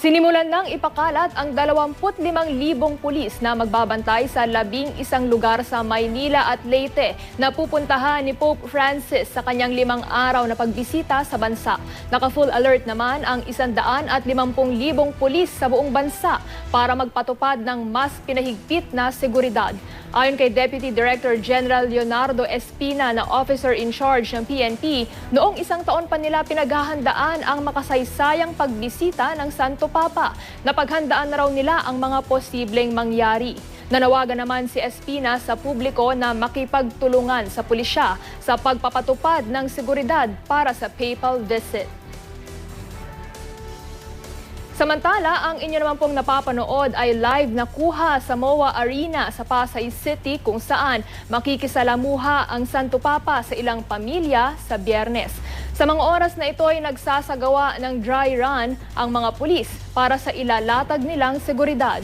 Sinimulan nang ipakalat ang 25,000 pulis na magbabantay sa labing isang lugar sa Maynila at Leyte na pupuntahan ni Pope Francis sa kanyang limang araw na pagbisita sa bansa. Naka-full alert naman ang 150,000 pulis sa buong bansa para magpatupad ng mas pinahigpit na seguridad. Ayon kay Deputy Director General Leonardo Espina na officer in charge ng PNP, noong isang taon pa nila pinaghahandaan ang makasaysayang pagbisita ng Santo Papa. Napaghandaan na raw nila ang mga posibleng mangyari. Nanawagan naman si Espina sa publiko na makipagtulungan sa pulisya sa pagpapatupad ng seguridad para sa papal visit. Samantala, ang inyo naman pong napapanood ay live na kuha sa MOA Arena sa Pasay City kung saan makikisalamuha ang Santo Papa sa ilang pamilya sa biyernes. Sa mga oras na ito ay nagsasagawa ng dry run ang mga pulis para sa ilalatag nilang seguridad.